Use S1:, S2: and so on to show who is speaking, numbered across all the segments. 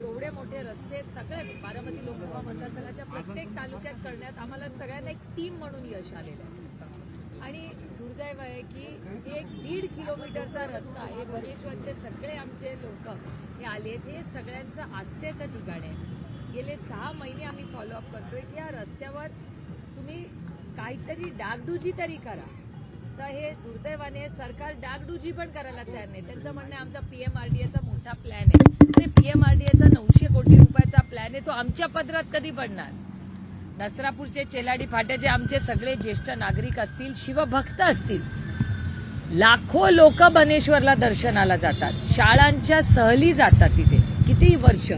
S1: एवढे मोठे रस्ते सगळेच बारामती लोकसभा मतदारसंघाच्या प्रत्येक तालुक्यात करण्यात आम्हाला सगळ्यांना एक टीम म्हणून यश आलेलं आहे. आणि दुर्दैव आहे की एक दीड किलोमीटरचा रस्ता हे बरेश्वरचे सगळे आमचे लोक हे आलेत हे सगळ्यांचं आस्थेचं ठिकाण आहे. गेले सहा महिने आम्ही फॉलोअप करतोय की या रस्त्यावर तुम्ही काहीतरी डागडुजी तरी करा. तर हे दुर्दैवाने सरकार डागडुजी पण करायला तयार नाही. त्यांचं म्हणणं आमचा पीएमआरडीएचा मोठा प्लॅन आहे. अरे पीएमआरडीएचा नऊशे कोटी रुपयाचा प्लॅन आहे तो आमच्या पदरात कधी पडणार? नसरापूरचे चेलाडी फाट्याचे आमचे सगळे ज्येष्ठ नागरिक असतील शिवभक्त असतील. लाखो लोक बनेश्वरला दर्शनाला जातात. शाळांच्या सहली जातात तिथे. किती वर्ष.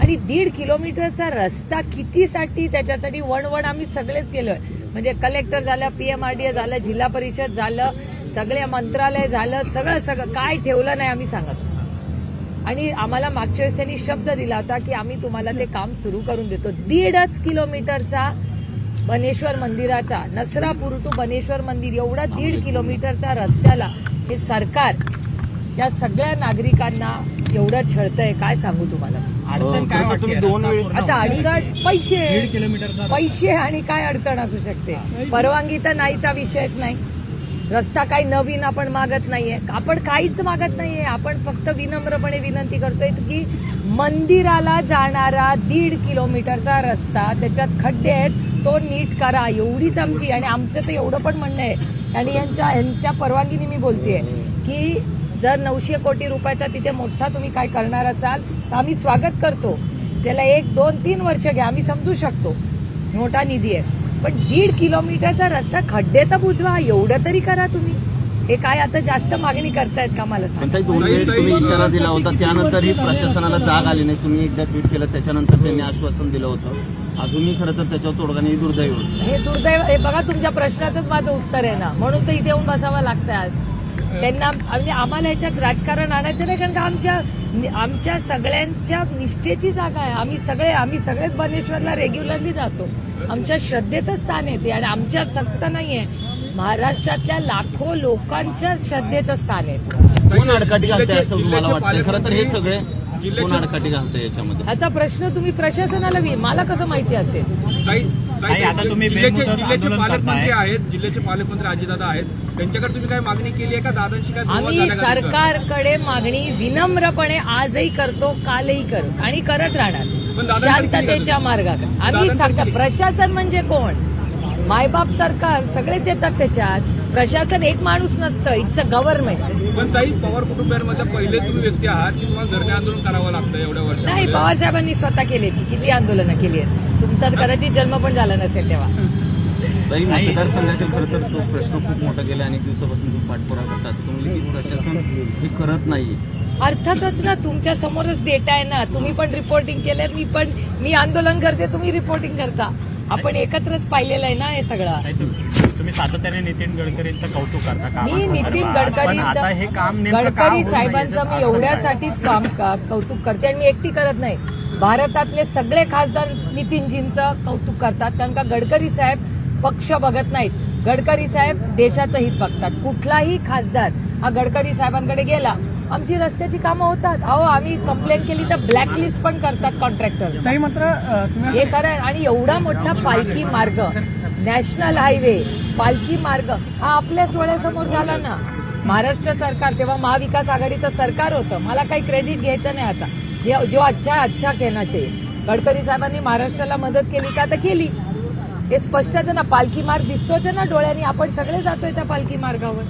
S1: आणि दीड किलोमीटरचा रस्ता कितीसाठी त्याच्यासाठी वणवण आम्ही सगळेच केलोय. म्हणजे कलेक्टर झालं पीएमआरडीए झालं जिल्हा परिषद झालं सगळे मंत्रालय झालं सगळं सगळं. काय ठेवलं नाही आम्ही सांगत. आणि आम्हाला मागच्या वेळेस त्यांनी शब्द दिला होता की आम्ही तुम्हाला ते काम सुरू करून देतो. दीडच किलोमीटरचा बनेश्वर मंदिराचा नसरापूर टू बनेश्वर मंदिर एवढा दीड किलोमीटरचा रस्त्याला हे सरकार या सगळ्या नागरिकांना एवढं छळतंय काय सांगू तुम्हाला?
S2: अडचण काय वाटते?
S3: दोन वेळी
S1: आता अडचण पैसे. पैसे आणि काय अडचण असू शकते? परवानगी तर नाहीचा विषयच नाही. रस्ता काही नवीन आपण मागत नाहीये. आपण काहीच मागत नाहीये. आपण फक्त विनम्रपणे विनंती करतोय की मंदिराला जाणारा दीड किलोमीटरचा रस्ता त्याच्यात खड्डे आहेत तो नीट करा. एवढीच आमची आणि आमचं तर एवढं पण म्हणणं आहे. आणि यांच्या यांच्या परवानगीने मी बोलतेय की जर नऊशे कोटी रुपयाचा तिथे मोठा तुम्ही काय करणार असाल तर आम्ही स्वागत करतो. त्याला एक दोन तीन वर्ष घ्या. आम्ही समजू शकतो. मोठा निधी आहे. पण दीड किलोमीटरचा रस्ता खड्डे तर बुजवा एवढं तरी करा तुम्ही. हे काय आता जास्त मागणी करतायत का मला सांग?
S3: दोन वेळेस तुम्ही इशारा दिला होता त्यानंतरही प्रशासनाला जाग आली नाही. तुम्ही एकदा ट्विट केलं त्याच्यानंतर त्यांनी आश्वासन दिलं होतं. अजूनही खरं तर त्याच्यावर तोडगा नाही दुर्दैव होतं.
S1: हे दुर्दैव हे बघा तुमच्या प्रश्नाचंच माझं उत्तर आहे ना. म्हणून तर इथे येऊन बसावं लागतं आज. त्यांना म्हणजे आम्हाला याच्यात राजकारण आणायचं नाही कारण का आमच्या आमच्या सगळ्यांच्या निष्ठेची जागा आहे. आम्ही सगळे आम्ही सगळेच बनेश्वरला रेग्युलरली जातो. आमच्या श्रद्धेचं स्थान आहे ते आणि आमच्यात सक्त नाहीये. महाराष्ट्रातल्या लाखो लोकांच्या श्रद्धेचं स्थान आहे.
S3: कोण आडकाठी घालते असं तुम्हाला वाटतं खरं तर हे सगळे कोण आडकाठी घालतंय याच्यामध्ये?
S1: ह्याचा प्रश्न तुम्ही प्रशासनाला वि मला कसं माहिती असेल?
S4: आता तुम्ही
S2: जिल्ह्याचे
S4: बेमुदत
S2: जिल्ह्याचे
S4: आंदोलन
S2: पालकमंत्री
S4: करताय.
S2: आहेत जिल्ह्याचे पालकमंत्री अजितदादा आहेत. त्यांच्याकडे तुम्ही काय मागणी केली आहे का? दादांशी काय संवाद
S1: आम्ही
S2: झाला का तुमचा?
S1: सरकारकडे मागणी विनम्रपणे आजही करतो कालही करू आणि करत
S2: पण
S1: राहणार
S2: दादांकडे
S1: शांततेच्या
S2: का
S1: मार्गाकडे. आम्ही
S2: दादांकडे
S1: सांगता. प्रशासन म्हणजे कोण? मायबाप सरकार सगळेच येतात त्याच्यात. प्रशासन एक माणूस नसतं इट्स अ गव्हर्नमेंट
S2: पण ताई पवार कुटुंबियांमधल्या पहिले तुम्ही व्यक्ती आहात की तुम्हाला धरणे आंदोलन करावं लागतं एवढ्या
S1: नाही
S2: वर्षामध्ये
S1: पवारसाहेबांनी स्वतः केली किती आंदोलनं केली आहेत. तुमचा कदाचित जन्म पण झाला नसेल तेव्हा.
S3: ताई मतदारसंघाचे खरं तर तो प्रश्न खूप मोठा गेला अनेक दिवसापासून तुम्ही पाठपुरावा करतात. तुम्ही की प्रशासन हे करत नाही
S1: अर्थातच ना तुमच्या समोरच डेटा आहे ना. तुम्ही पण रिपोर्टिंग केलं मी पण मी आंदोलन करते तुम्ही रिपोर्टिंग करता. आपण एकत्रच पाहिलेलं आहे ना हे सगळं.
S4: तुम्ही सातत्याने नितीन गडकरींचं कौतुक करता
S1: मी नितीन
S4: हे
S1: गडकरी गडकरी साहेबांचं मी? एवढ्यासाठीच काम कौतुक करते आणि मी एकटी करत नाही. भारतातले सगळे खासदार नितीनजींचं कौतुक करतात. कारण का गडकरी साहेब पक्ष बघत नाहीत. गडकरी साहेब देशाचं हित बघतात. कुठलाही खासदार हा गडकरी साहेबांकडे गेला आमची रस्त्याची कामं होतात. अहो आम्ही कंप्लेंट केली तर ब्लॅकलिस्ट पण करतात कॉन्ट्रॅक्टर्स
S5: मात्र
S1: हे खरं आहे. आणि एवढा मोठा पालखी मार्ग नॅशनल हायवे पालखी मार्ग हा आपल्याच डोळ्यासमोर झाला ना. महाराष्ट्र सरकार तेव्हा महाविकास आघाडीचं सरकार होतं. मला काही क्रेडिट घ्यायचं नाही आता. जे जो अच्छा अच्छा कहना चाहिए गडकरी साहेबांनी महाराष्ट्राला मदत केली का तर केली. हे स्पष्टच ना पालखी मार्ग दिसतोच आहे ना डोळ्यांनी. आपण सगळे जातोय त्या पालखी मार्गावर.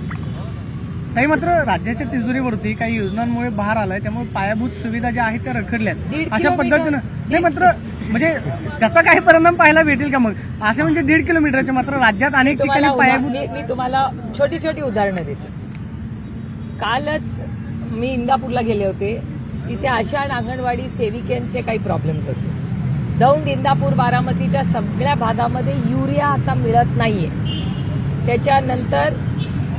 S5: ताई मात्र राज्याच्या तिजोरीवरती काही योजनांमुळे भार आलाय त्यामुळे पायाभूत सुविधा ज्या आहेत त्या रखडल्यात. अशा पद्धतीनं नाही मात्र म्हणजे त्याचा काही परिणाम पाहायला भेटेल का मग? असे म्हणजे दीड किलोमीटरचे मात्र राज्यात अनेक ठिकाणी पायाभूत
S1: मी तुम्हाला छोटी छोटी उदाहरणं देते. कालच मी इंदापूरला गेले होते. तिथे आशा अंगणवाडी सेविकांचे काही प्रॉब्लेम्स होते. दौंड इंदापूर बारामतीच्या सगळ्या भागामध्ये युरिया आता मिळत नाहीये. त्याच्यानंतर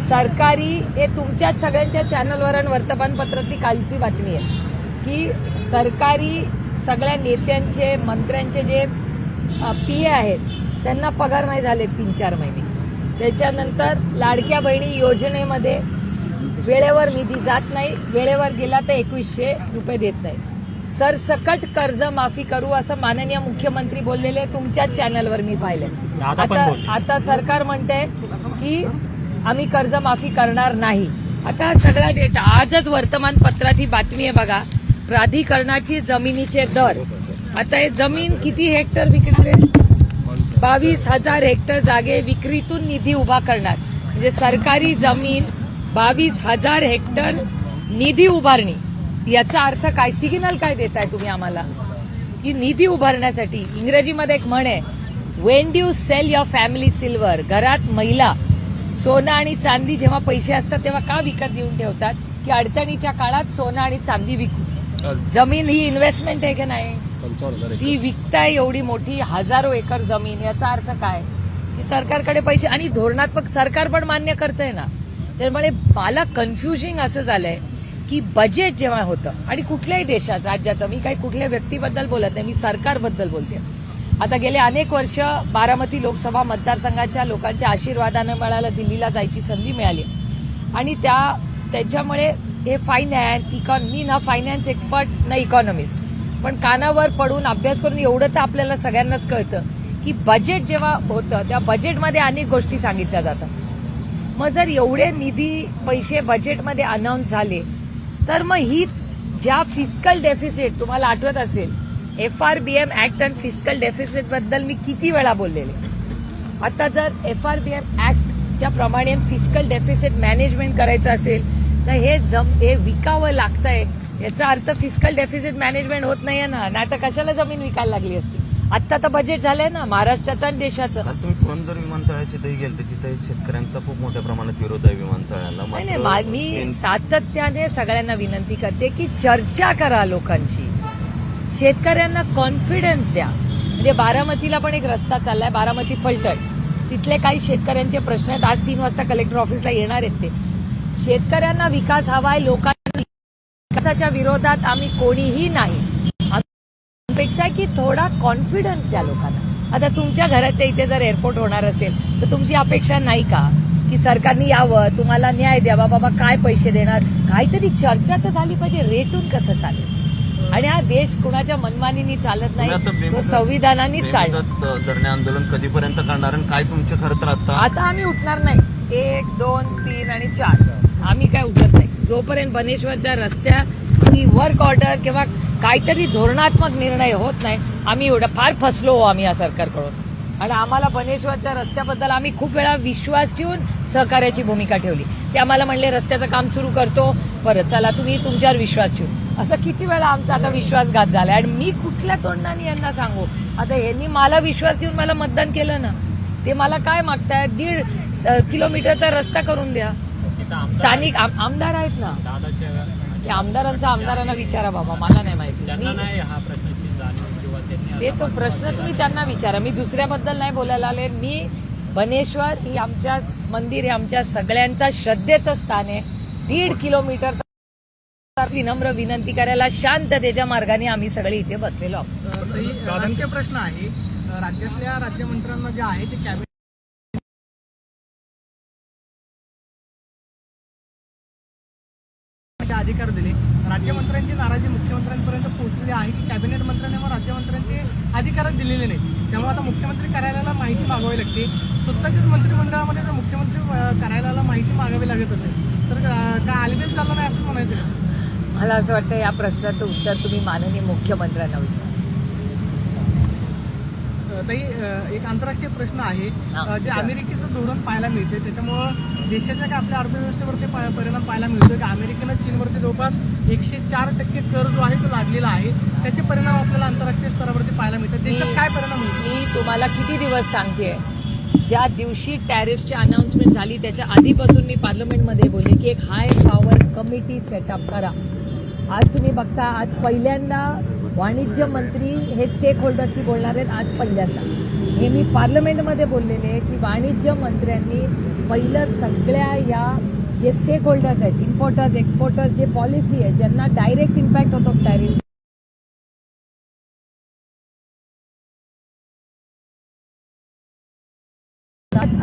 S1: सरकारी हे तुमच्याच सगळ्यांच्या चॅनलवर आणि वर्तमानपत्रातली कालची बातमी आहे. की सरकारी सगळ्या नेत्यांचे मंत्र्यांचे जे पी आहेत त्यांना पगार नाही झाले तीन चार महिने. त्याच्यानंतर लाडक्या बहिणी योजनेमध्ये वेळेवर निधी जात नाही वेळेवर गेला तर एकवीसशे रुपये देत नाही. सरसकट कर्ज माफी करू असं माननीय मुख्यमंत्री बोललेले तुमच्याच चॅनलवर मी पाहिले आता. आता सरकार म्हणते की आम्ही कर्जमाफी करणार नाही. आता सगळा डेटा आजच वर्तमानपत्रात ही बातमी आहे बघा. प्राधिकरणाची जमिनीचे दर. आता हे जमीन किती हेक्टर विकणार आहे? बावीस हजार हेक्टर जागे विक्रीतून निधी उभा करणार. म्हणजे सरकारी जमीन बावीस हजार हेक्टर निधी उभारणी. याचा अर्थ काय? सिग्नल काय देताय तुम्ही आम्हाला? की निधी उभारण्यासाठी इंग्रजीमध्ये एक म्हण आहे when do sell your family silver घरात महिला सोनं आणि चांदी जेव्हा पैसे असतात तेव्हा का विकत घेऊन ठेवतात? की अडचणीच्या काळात सोनं आणि चांदी विकू जमीन ही इन्व्हेस्टमेंट आहे की नाही? ती विकताय एवढी मोठी हजारो एकर जमीन याचा अर्थ काय? की सरकारकडे पैसे आणि धोरणात्मक सरकार पण मान्य करतंय ना. त्यामुळे मला कन्फ्युजिंग असं झालंय की बजेट जेव्हा होतं आणि कुठल्याही देशाचं राज्याचं मी काही कुठल्या व्यक्तीबद्दल बोलत नाही मी सरकारबद्दल बोलते. आता गेले अनेक वर्ष बारामती लोकसभा मतदारसंघाच्या लोकांच्या आशीर्वादानं मला दिल्लीला जायची संधी मिळाली. आणि त्या त्याच्यामुळे हे फायनान्स इकॉन मी ना फायनान्स एक्सपर्ट ना इकॉनॉमिस्ट पण कानावर पडून अभ्यास करून एवढं तर आपल्याला सगळ्यांनाच कळतं की बजेट जेव्हा होतं त्या बजेटमध्ये अनेक गोष्टी सांगितल्या जातात. मग जर एवढे निधी पैसे बजेटमध्ये अनाऊन्स झाले तर मग ही ज्या फिजिकल डेफिसिट तुम्हाला आठवत असेल F R B M act and physical डेफिसिटबद्दल मी किती वेळा बोललेले. आता जर एफ आर बी एम ऍक्टच्या प्रमाणे फिजिकल डेफिसिट मॅनेजमेंट करायचं असेल तर हे जम हे विकावं लागतंय. याचा अर्थ फिजिकल डेफिसिट मॅनेजमेंट होत नाहीये ना. नाही तर कशाला जमीन विकायला लागली असती? आत्ता तर बजेट झालंय ना महाराष्ट्राचं आणि देशाचं.
S3: तुम्ही पुरंदर विमानतळाच्या तिथेही गेलते तिथे शेतकऱ्यांचा खूप मोठ्या प्रमाणात विरोध आहे विमानतळाला.
S1: नाही मा- सातत्याने सगळ्यांना विनंती करते की चर्चा करा लोकांशी शेतकऱ्यांना कॉन्फिडन्स द्या. म्हणजे बारामतीला पण एक रस्ता चाललाय बारामती फलटण. तिथले काही शेतकऱ्यांचे प्रश्न आहेत. आज तीन वाजता कलेक्टर ऑफिसला येणार आहेत ते. शेतकऱ्यांना विकास हवाय लोकांना विकासाच्या विरोधात आम्ही कोणीही नाही. पेक्षा की थोडा कॉन्फिडन्स द्या लोकांना. आता तुमच्या घराच्या इथे जर एअरपोर्ट होणार असेल तर तुमची अपेक्षा नाही का? की सरकारने यावं तुम्हाला न्याय द्यावा बाबा काय पैसे देणार? काहीतरी चर्चा तर झाली पाहिजे रेटून कसं चालेल? आणि हा देश कुणाच्या मनमानीनी चालत नाही तो चालणार
S3: बेमुदत धरणे आंदोलन कधीपर्यंत करणार आणि काय तुमचे खरं तर आता
S1: आता आम्ही उठणार नाही. एक दोन तीन आणि चार. आम्ही काय उठत नाही. जोपर्यंत बनेश्वरच्या रस्त्या की वर्क ऑर्डर किंवा काहीतरी धोरणात्मक निर्णय होत नाही आम्ही एवढं फार फसलो हो आम्ही या सरकारकडून. आणि आम्हाला बनेश्वरच्या रस्त्याबद्दल आम्ही खूप वेळा विश्वास ठेवून सहकार्याची भूमिका ठेवली. ते आम्हाला म्हणले रस्त्याचं काम सुरू करतो. परत चला तुम्ही तुमच्यावर विश्वास ठेवू. असं किती वेळा आमचा आता विश्वासघात झाला आणि मी कुठल्या तोंडाने यांना सांगू? आता यांनी मला विश्वास देऊन मला मतदान केलं ना ते मला काय मागतायत दीड किलोमीटरचा रस्ता करून द्या. स्थानिक आम- आमदार आहेत ना. ते आमदारांचा आमदारांना विचारा बाबा मला नाही माहिती.
S4: हा
S1: ते तो प्रश्न तुम्ही त्यांना विचारा. मी दुसऱ्याबद्दल नाही बोलायला आले. मी बनेश्वर ही आमच्या मंदिर हे आमच्या सगळ्यांचा श्रद्धेचं स्थान आहे. दीड किलोमीटर विनम्र विनंती करायला शांततेच्या मार्गाने आम्ही सगळे इथे बसलेलो आहोत.
S5: राजकीय प्रश्न आहे. राज्यातल्या राज्यमंत्र्यांना जे आहे ते कॅबिनेट अधिकार दिले. राज्यमंत्र्यांची नाराजी मुख्यमंत्र्यांपर्यंत पोहोचलेली आहे की कॅबिनेट मंत्र्यांना व राज्यमंत्र्यांचे अधिकारच दिलेले नाही त्यामुळे आता मुख्यमंत्री कार्यालयाला माहिती मागावी लागते. स्वतःच्याच मंत्रिमंडळामध्ये जर मुख्यमंत्री कार्यालयाला माहिती मागावी लागत असेल तर काय आलबेल चाललं नाही असं म्हणायचं का?
S1: मला असं वाटतं या प्रश्नाचं उत्तर तुम्ही माननीय मुख्यमंत्र्यांना विचारा.
S5: ताई एक आंतरराष्ट्रीय प्रश्न आहे. जे. अमेरिकेचं धोरण पाहायला मिळते त्याच्यामुळं देशाच्या काय आपल्या अर्थव्यवस्थेवरती परिणाम पाहायला मिळतो की? अमेरिकेनं चीनवरती जवळपास एकशे चार टक्के कर जो आहे तो लादलेला आहे. त्याचे परिणाम आपल्याला आंतरराष्ट्रीय स्तरावरती पाहायला मिळतात. देशात काय परिणाम होईल
S1: मी तुम्हाला किती दिवस सांगते ज्या दिवशी टॅरिफची अनाउन्समेंट झाली त्याच्या आधीपासून मी पार्लमेंटमध्ये बोलले की एक हाय पॉवर कमिटी सेटअप करा. आज तुम्ही बघता आज पहिल्यांदा वाणिज्य मंत्री हे स्टेक होल्डरशी बोलणार आहेत आज पहिल्यांदा. हे मी पार्लमेंटमध्ये बोललेले आहे की वाणिज्य मंत्र्यांनी पहिलं सगळ्या या जे स्टेक होल्डर्स आहेत इम्पोर्टर्स एक्सपोर्टर्स जे पॉलिसी आहे ज्यांना डायरेक्ट इम्पॅक्ट होतो टॅरिफ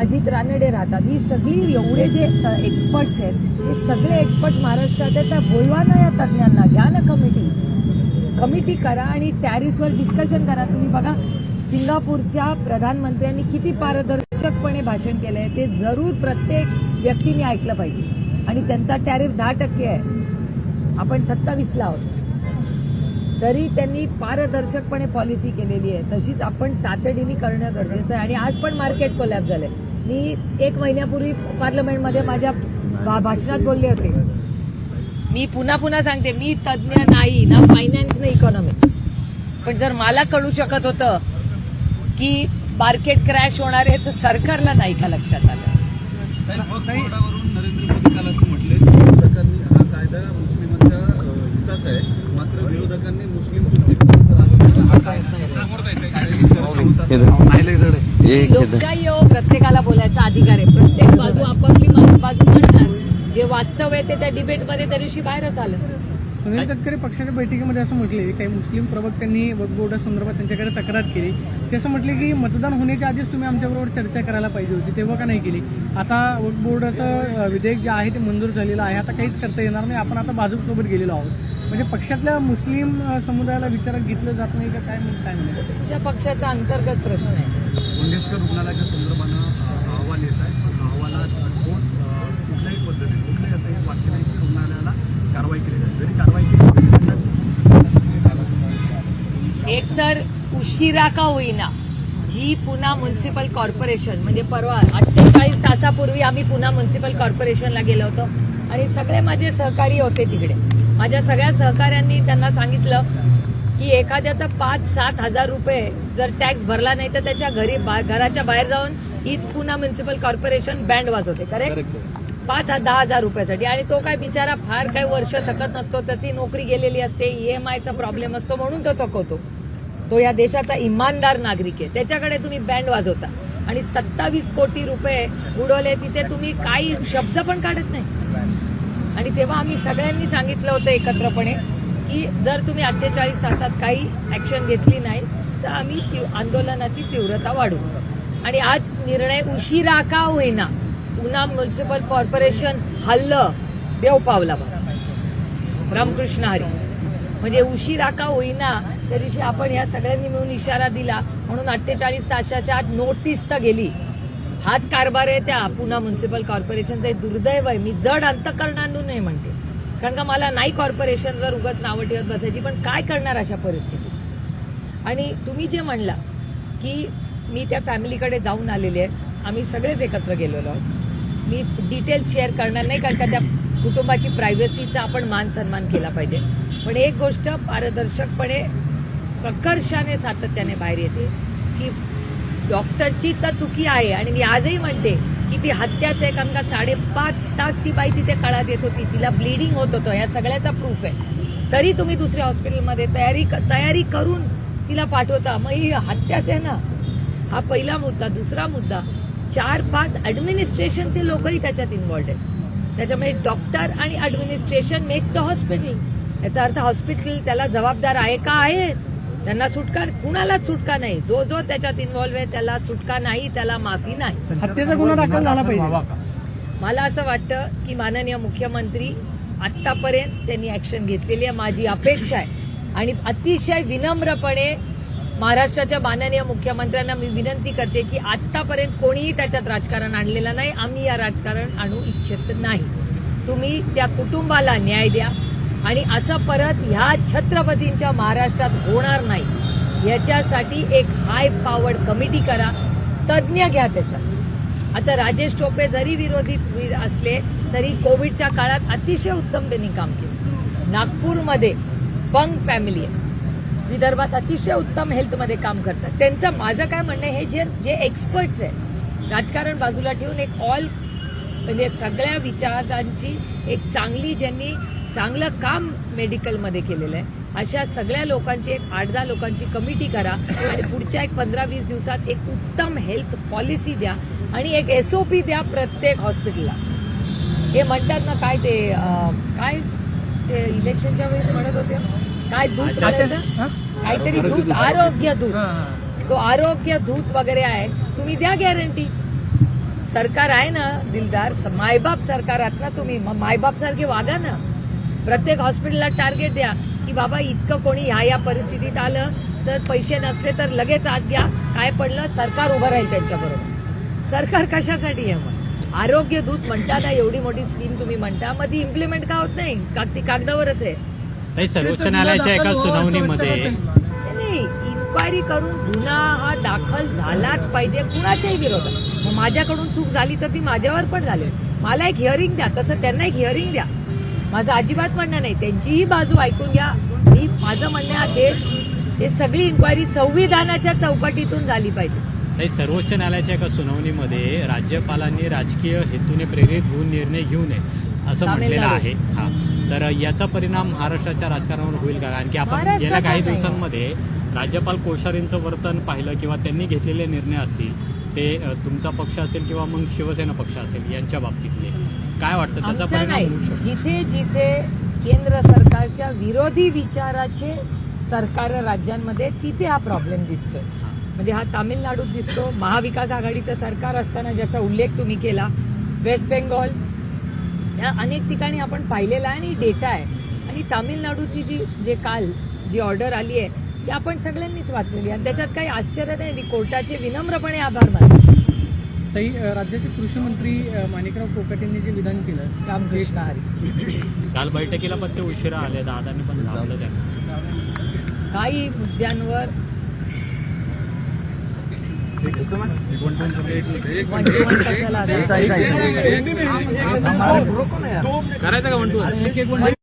S1: अजित रानडे राहतात. ही सगळी एवढे जे एक्सपर्ट्स आहेत हे सगळे एक्सपर्ट महाराष्ट्रात आहेत. त्या बोलवा ना या तज्ज्ञांना. घ्या ना कमिटी कमिटी करा आणि टॅरिसवर डिस्कशन करा. तुम्ही बघा सिंगापूरच्या प्रधानमंत्र्यांनी किती पारदर्शकपणे भाषण केलंय. ते जरूर प्रत्येक व्यक्तीने ऐकलं पाहिजे. आणि त्यांचा टॅरिफ दहा टक्के आहे. आपण सत्तावीसला आहोत. तरी त्यांनी पारदर्शकपणे पॉलिसी केलेली आहे. तशीच आपण तातडीने करणं गरजेचं आहे. आणि आज पण मार्केट कोलॅप झालंय. मी एक महिन्यापूर्वी पार्लमेंटमध्ये माझ्या भा- भाषणात बोलले होते. मी पुन्हा पुन्हा सांगते मी तज्ज्ञ नाही ना फायनान्स ना इकॉनॉमिक्स पण जर मला कळू शकत होतं की मार्केट क्रॅश होणार आहे तर सरकारला नाही का लक्षात आलं?
S2: हो, नरेंद्र मोदी काल असं म्हटले हा कायदा मुस्लिमांच्या हिताचा आहे. विरोधकांनी मुस्लिम हा
S1: हो प्रत्येकाला बोलायचा अधिकार आहे. प्रत्येक बाजू आपापली मा- बाजू मांडणार जे वास्तव आहे ते त्या डिबेटमध्ये त्या दिवशी बाहेरच आलं.
S5: सुनील तटकरे पक्षाच्या बैठकीमध्ये असं म्हटले काही मुस्लिम प्रवक्त्यांनी वक्फ बोर्डासंदर्भात त्यांच्याकडे तक्रार केली. ते असं म्हटले की मतदान होण्याच्या आधीच तुम्ही आमच्याबरोबर चर्चा करायला पाहिजे होती तेव्हा का नाही केली? आता वक्फ बोर्डाचं विधेयक जे आहे ते मंजूर झालेलं आहे. आता काहीच करता येणार नाही. आपण आता भाजपसोबत गेलेलो आहोत. म्हणजे पक्षातल्या मुस्लिम समुदायाला विचारात घेतलं जात नाही का? काय काय म्हणजे?
S1: तुमच्या पक्षाचा अंतर्गत प्रश्न आहे.
S2: मंगेशकर रुग्णालयाच्या संदर्भानं अहवाल येत आहे. पण अहवालात ठोस कुठल्याही पद्धतीने कुठलंही असं एक वाक्य नाही की रुग्णालयाला कारवाई केली जाईल. जरी कारवाई केली
S1: एक तर उशिरा का होईना जी पुन्हा म्युन्सिपल कॉर्पोरेशन म्हणजे परवा अठ्ठेचाळीस तासापूर्वी आम्ही पुन्हा म्युन्सिपल कॉर्पोरेशनला गेलो होतो. आणि सगळे माझे सहकारी होते तिकडे. माझ्या सगळ्या सहकाऱ्यांनी त्यांना सांगितलं की एखाद्याचा पाच सात हजार रुपये जर टॅक्स भरला नाही तर त्याच्या घरी घराच्या बाहेर जाऊन हीच पुन्हा म्युन्सिपल कॉर्पोरेशन बँड वाजवते करेक्ट पाच दहा हजार रुपयासाठी. आणि तो काय बिचारा फार काही वर्ष थकत नसतो त्याची नोकरी गेलेली असते ईएमआयचा प्रॉब्लेम असतो म्हणून तो थकवतो. तो या देशाचा इमानदार नागरिक आहे. त्याच्याकडे तुम्ही बँड वाजवता. आणि सत्तावीस कोटी रुपये उडवले तिथे तुम्ही काही शब्द पण काढत नाही. आणि तेव्हा आम्ही सगळ्यांनी सांगितलं होतं एकत्रपणे की जर तुम्ही अठ्ठेचाळीस तासात काही ऍक्शन घेतली नाही तर आम्ही आंदोलनाची तीव्रता वाढवू. आणि आज निर्णय उशिरा का होईना पुन्हा म्युन्सिपल कॉर्पोरेशन हल्लं देव पावला रामकृष्ण हरी. म्हणजे उशिरा का होईना त्या दिवशी आपण या सगळ्यांनी मिळून इशारा दिला म्हणून अठ्ठेचाळीस तासाच्या आत नोटीस तर गेली. हाच कारभार आहे त्या पुन्हा म्युन्सिपल कॉर्पोरेशनचं एक दुर्दैव आहे. मी जड अंतकरणांतून नाही म्हणते. कारण का मला नाही कॉर्पोरेशनवर उगाच नावं ठेवत बसायची पण काय करणार अशा परिस्थितीत? आणि तुम्ही जे म्हणला की मी त्या फॅमिलीकडे जाऊन आलेले आहे. आम्ही सगळेच एकत्र गेलेलो आहोत. मी डिटेल्स शेअर करणार नाही कारण का त्या कुटुंबाची प्रायव्हसीचा आपण मान सन्मान केला पाहिजे. पण एक गोष्ट पारदर्शकपणे प्रकर्षाने सातत्याने बाहेर येते की डॉक्टरची तर चुकी आहे. आणि मी आजही म्हणते की ती हत्याच आहे कारण का साडेपाच तास ती बाई तिथे काळात येत होती. तिला ब्लिडिंग होत होतं. या सगळ्याचा प्रूफ आहे. तरी तुम्ही दुसऱ्या हॉस्पिटलमध्ये तयारी तयारी करून तिला पाठवता. मग ही हत्याच आहे ना. हा पहिला मुद्दा. दुसरा मुद्दा चार पाच ॲडमिनिस्ट्रेशनचे लोकही त्याच्यात इन्व्हॉल्ड आहेत. त्याच्यामुळे डॉक्टर आणि ॲडमिनिस्ट्रेशन मेक्स द हॉस्पिटल याचा अर्थ हॉस्पिटल त्याला जबाबदार आहे का? आहे. त्यांना सुटका कुणालाच सुटका नाही. जो जो त्याच्यात इन्व्हॉल्व आहे त्याला सुटका नाही त्याला माफी नाही.
S5: हत्येचा गुन्हा दाखल झाला पाहिजे.
S1: मला असं वाटतं की माननीय मुख्यमंत्री आतापर्यंत त्यांनी ऍक्शन घेतलेली आहे. माझी अपेक्षा आहे. आणि अतिशय विनम्रपणे महाराष्ट्राच्या माननीय मुख्यमंत्र्यांना मी विनंती करते की आतापर्यंत कोणीही त्याच्यात राजकारण आणलेलं नाही. आम्ही या राजकारण आणू इच्छित नाही. तुम्ही त्या कुटुंबाला न्याय द्या. आणि असं परत ह्या छत्रपतींच्या महाराष्ट्रात होणार नाही. याच्यासाठी एक हाय पॉवर्ड कमिटी करा. तज्ज्ञ घ्या त्याच्यात. आता राजेश टोपे जरी विरोधी असले तरी कोविडच्या काळात अतिशय उत्तम त्यांनी काम केलं. नागपूरमध्ये बंग फॅमिली आहे. विदर्भात अतिशय उत्तम हेल्थमध्ये काम करतात. त्यांचं माझं काय म्हणणं आहे हे जे जे एक्सपर्ट्स आहे राजकारण बाजूला ठेवून एक ऑल म्हणजे सगळ्या विचारांची एक चांगली ज्यांनी चांगलं काम मेडिकलमध्ये केलेलं आहे. अशा सगळ्या लोकांची एक आठ दहा लोकांची कमिटी करा आणि पुढच्या एक पंधरा वीस दिवसात एक उत्तम हेल्थ पॉलिसी द्या आणि एक एसओपी द्या प्रत्येक हॉस्पिटलला हे म्हणतात ना काय ते काय ते इलेक्शनच्या वेळेस म्हणत होते? काय दूध? काहीतरी दूध आरोग्य दूध. तो आरोग्य दूत वगैरे आहे. तुम्ही द्या गॅरंटी सरकार आहे ना दिलदार. मायबाप सरकार आहात ना तुम्ही. मायबाप सारखे वागा ना. प्रत्येक हॉस्पिटलला टार्गेट द्या की बाबा इतकं कोणी ह्या या परिस्थितीत आलं तर पैसे नसले तर लगेच आत द्या काय पडलं? सरकार उभं राहील त्यांच्याबरोबर. सरकार कशासाठी आहे मग? आरोग्य दूत म्हणता ना एवढी मोठी स्कीम तुम्ही म्हणता. मग ती इम्प्लिमेंट का होत नाही? ती कागदावरच आहे.
S4: सर्वोच्च न्यायालयाच्या एका सुनावणीमध्ये
S1: इन्क्वायरी करून गुन्हा हा दाखल झालाच पाहिजे. कुणाच्याही विरोधात. मग माझ्याकडून चूक झाली तर ती माझ्यावर पण झाली. मला एक हिअरिंग द्या. तसं त्यांना एक हिअरिंग द्या. माझं अजिबात म्हणणं नाही. त्यांचीही बाजू ऐकून घ्या. मी माझं म्हणणं हा देश हे सगळी इन्क्वायरी संविधानाच्या चौकटीतून झाली पाहिजे.
S4: सर्वोच्च न्यायालयाच्या एका सुनावणीमध्ये राज्यपालांनी राजकीय हेतूने प्रेरित होऊन निर्णय घेऊ नये असं म्हटलेलं. आहे. हा. तर याचा परिणाम महाराष्ट्राच्या राजकारणावर होईल का? कारण की आपण गेल्या काही. दिवसांमध्ये राज्यपाल कोश्यारींचं वर्तन पाहिलं किंवा त्यांनी घेतलेले निर्णय असतील ते तुमचा पक्ष असेल किंवा मग शिवसेना पक्ष असेल यांच्या बाबतीतले. काय वाटतं? त्याचा परिणाम
S1: नाही.
S4: होऊ शकतो.
S1: जिथे जिथे केंद्र सरकारच्या विरोधी विचाराचे सरकार राज्यांमध्ये तिथे हा प्रॉब्लेम दिसतोय. म्हणजे हा तामिळनाडूत दिसतो. महाविकास आघाडीचं सरकार असताना ज्याचा उल्लेख तुम्ही केला. West Bengal. या अनेक ठिकाणी आपण पाहिलेला आहे आणि डेटा आहे. आणि तामिळनाडूची जी जे काल जी ऑर्डर आली आहे ती आपण सगळ्यांनीच वाचलेली आहे. आणि त्याच्यात काही आश्चर्य नाही. मी कोर्टाचे विनम्रपणे आभार मानतो.
S5: ताई अ, राज्याचे कृषी मंत्री माणिकराव कोकाटे यांनी जे विधान केलं
S1: रामकृष्ण हरी
S4: काल बैठकीला पण ते उशिरा आले दादांनी पण झालं त्यांना.
S1: काही मुद्द्यांवर.
S5: करायचं का म्हणतो